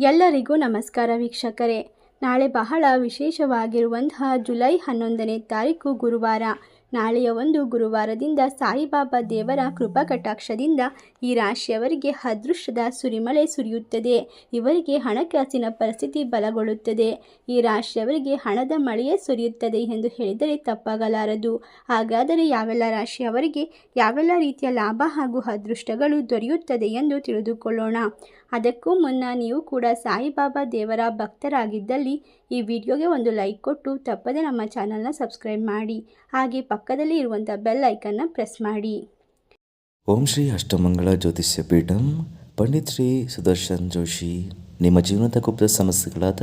ಎಲ್ಲರಿಗೂ ನಮಸ್ಕಾರ ವೀಕ್ಷಕರೇ. ನಾಳೆ ಬಹಳ ವಿಶೇಷವಾಗಿರುವಂತಹ ಜುಲೈ ಹನ್ನೊಂದನೇ ತಾರೀಕು ಗುರುವಾರ. ನಾಳೆಯ ಒಂದು ಗುರುವಾರದಿಂದ ಸಾಯಿಬಾಬಾ ದೇವರ ಕೃಪಾ ಕಟಾಕ್ಷದಿಂದ ಈ ರಾಶಿಯವರಿಗೆ ಅದೃಷ್ಟದ ಸುರಿಮಳೆ ಸುರಿಯುತ್ತದೆ. ಇವರಿಗೆ ಹಣಕಾಸಿನ ಪರಿಸ್ಥಿತಿ ಬಲಗೊಳ್ಳುತ್ತದೆ. ಈ ರಾಶಿಯವರಿಗೆ ಹಣದ ಮಳೆಯೇ ಸುರಿಯುತ್ತದೆ ಎಂದು ಹೇಳಿದರೆ ತಪ್ಪಾಗಲಾರದು. ಹಾಗಾದರೆ ಯಾವೆಲ್ಲ ರಾಶಿಯವರಿಗೆ ಯಾವೆಲ್ಲ ರೀತಿಯ ಲಾಭ ಹಾಗೂ ಅದೃಷ್ಟಗಳು ದೊರೆಯುತ್ತದೆ ಎಂದು ತಿಳಿದುಕೊಳ್ಳೋಣ. ಅದಕ್ಕೂ ಮುನ್ನ ನೀವು ಕೂಡ ಸಾಯಿಬಾಬಾ ದೇವರ ಭಕ್ತರಾಗಿದ್ದಲ್ಲಿ ಈ ವಿಡಿಯೋಗೆ ಒಂದು ಲೈಕ್ ಕೊಟ್ಟು ತಪ್ಪದೆ ನಮ್ಮ ಚಾನಲ್ನ ಸಬ್ಸ್ಕ್ರೈಬ್ ಮಾಡಿ. ಹಾಗೆ ಪಕ್ಕದಲ್ಲಿ ಇರುವಂಥ ಬೆಲ್ ಐಕನ್ನ ಪ್ರೆಸ್ ಮಾಡಿ. ಓಂ ಶ್ರೀ ಅಷ್ಟಮಂಗಳ ಜ್ಯೋತಿಷ್ಯ ಪೀಠಂ, ಪಂಡಿತ್ ಶ್ರೀ ಸುದರ್ಶನ್ ಜೋಶಿ. ನಿಮ್ಮ ಜೀವನದ ಗುಪ್ತ ಸಮಸ್ಯೆಗಳಾದ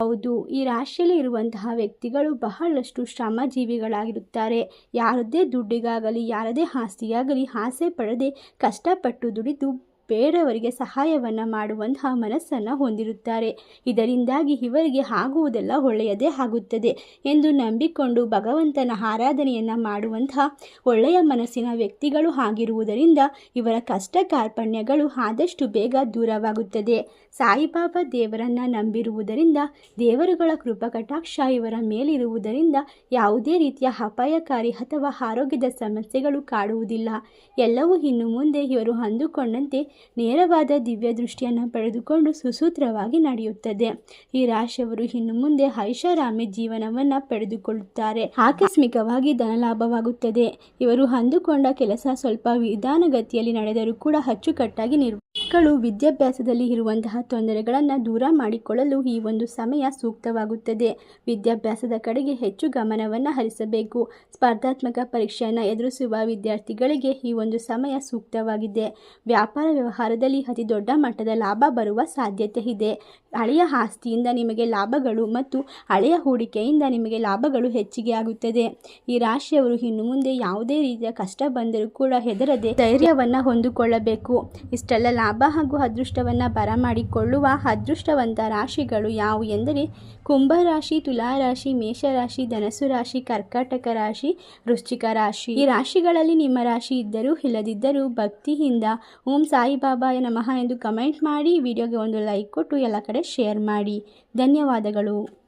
ಹೌದು. ಈ ರಾಶಿಯಲ್ಲಿ ಇರುವಂತಹ ವ್ಯಕ್ತಿಗಳು ಬಹಳಷ್ಟು ಶ್ರಮಜೀವಿಗಳಾಗಿರುತ್ತಾರೆ. ಯಾರದೇ ದುಡ್ಡಿಗಾಗಲಿ ಯಾರದೇ ಆಸ್ತಿಗಾಗಲಿ, ಆಸೆ ಪಡದೆ ಕಷ್ಟಪಟ್ಟು ದುಡಿದು ಬೇರೆಯವರಿಗೆ ಸಹಾಯವನ್ನು ಮಾಡುವಂತಹ ಮನಸ್ಸನ್ನು ಹೊಂದಿರುತ್ತಾರೆ. ಇದರಿಂದಾಗಿ ಇವರಿಗೆ ಆಗುವುದೆಲ್ಲ ಒಳ್ಳೆಯದೇ ಆಗುತ್ತದೆ ಎಂದು ನಂಬಿಕೊಂಡು ಭಗವಂತನ ಆರಾಧನೆಯನ್ನು ಮಾಡುವಂತಹ ಒಳ್ಳೆಯ ಮನಸ್ಸಿನ ವ್ಯಕ್ತಿಗಳು ಆಗಿರುವುದರಿಂದ ಇವರ ಕಷ್ಟ ಕಾರ್ಪಣ್ಯಗಳು ಆದಷ್ಟು ಬೇಗ ದೂರವಾಗುತ್ತದೆ. ಸಾಯಿಬಾಬಾ ದೇವರನ್ನು ನಂಬಿರುವುದರಿಂದ, ದೇವರುಗಳ ಕೃಪಕಟಾಕ್ಷ ಇವರ ಮೇಲಿರುವುದರಿಂದ ಯಾವುದೇ ರೀತಿಯ ಅಪಾಯಕಾರಿ ಅಥವಾ ಆರೋಗ್ಯದ ಸಮಸ್ಯೆಗಳು ಕಾಡುವುದಿಲ್ಲ. ಎಲ್ಲವೂ ಇನ್ನು ಮುಂದೆ ಇವರು ಅಂದುಕೊಂಡಂತೆ ನೇರವಾದ ದಿವ್ಯ ದೃಷ್ಟಿಯನ್ನು ಪಡೆದುಕೊಂಡು ಸುಸೂತ್ರವಾಗಿ ನಡೆಯುತ್ತದೆ. ಈ ರಾಶಿಯವರು ಇನ್ನು ಮುಂದೆ ಐಷಾರಾಮಿ ಜೀವನವನ್ನು ಪಡೆದುಕೊಳ್ಳುತ್ತಾರೆ. ಆಕಸ್ಮಿಕವಾಗಿ ಧನಲಾಭವಾಗುತ್ತದೆ. ಇವರು ಅಂದುಕೊಂಡ ಕೆಲಸ ಸ್ವಲ್ಪ ನಿಧಾನಗತಿಯಲ್ಲಿ ನಡೆದರೂ ಕೂಡ ಅಚ್ಚುಕಟ್ಟಾಗಿ ನಿರ್ವ ಮಕ್ಕಳು ವಿದ್ಯಾಭ್ಯಾಸದಲ್ಲಿ ಇರುವಂತಹ ತೊಂದರೆಗಳನ್ನು ದೂರ ಮಾಡಿಕೊಳ್ಳಲು ಈ ಒಂದು ಸಮಯ ಸೂಕ್ತವಾಗುತ್ತದೆ. ವಿದ್ಯಾಭ್ಯಾಸದ ಕಡೆಗೆ ಹೆಚ್ಚು ಗಮನವನ್ನು ಹರಿಸಬೇಕು. ಸ್ಪರ್ಧಾತ್ಮಕ ಪರೀಕ್ಷೆಯನ್ನು ಎದುರಿಸುವ ವಿದ್ಯಾರ್ಥಿಗಳಿಗೆ ಈ ಒಂದು ಸಮಯ ಸೂಕ್ತವಾಗಿದೆ. ವ್ಯಾಪಾರ ವ್ಯವಹಾರದಲ್ಲಿ ಅತಿ ದೊಡ್ಡ ಮಟ್ಟದ ಲಾಭ ಬರುವ ಸಾಧ್ಯತೆ ಇದೆ. ಹಳೆಯ ಆಸ್ತಿಯಿಂದ ನಿಮಗೆ ಲಾಭಗಳು ಮತ್ತು ಹಳೆಯ ಹೂಡಿಕೆಯಿಂದ ನಿಮಗೆ ಲಾಭಗಳು ಹೆಚ್ಚಿಗೆ ಆಗುತ್ತದೆ. ಈ ರಾಶಿಯವರು ಇನ್ನು ಮುಂದೆ ಯಾವುದೇ ರೀತಿಯ ಕಷ್ಟ ಬಂದರೂ ಕೂಡ ಹೆದರದೆ ಧೈರ್ಯವನ್ನು ಹೊಂದಿಕೊಳ್ಳಬೇಕು. ಇಷ್ಟೆಲ್ಲ ಲಾಭ ಹಾಗೂ ಅದೃಷ್ಟವನ್ನು ಬರಮಾಡಿಕೊಳ್ಳುವ ಅದೃಷ್ಟವಂತ ರಾಶಿಗಳು ಯಾವುವು ಎಂದರೆ ಕುಂಭರಾಶಿ ತುಲಾರಾಶಿ ಮೇಷರಾಶಿ ಧನಸು ರಾಶಿ ಕರ್ಕಾಟಕ ರಾಶಿ, ವೃಶ್ಚಿಕ ರಾಶಿ. ಈ ರಾಶಿಗಳಲ್ಲಿ ನಿಮ್ಮ ರಾಶಿ ಇದ್ದರೂ ಇಲ್ಲದಿದ್ದರೂ ಭಕ್ತಿಯಿಂದ ಓಂ ಸಾಯಿಬಾಬಾಯ ನಮಃ ಎಂದು ಕಮೆಂಟ್ ಮಾಡಿ ವಿಡಿಯೋಗೆ ಒಂದು ಲೈಕ್ ಕೊಟ್ಟು ಎಲ್ಲ ಕಡೆ ಶೇರ್ ಮಾಡಿ. ಧನ್ಯವಾದಗಳು.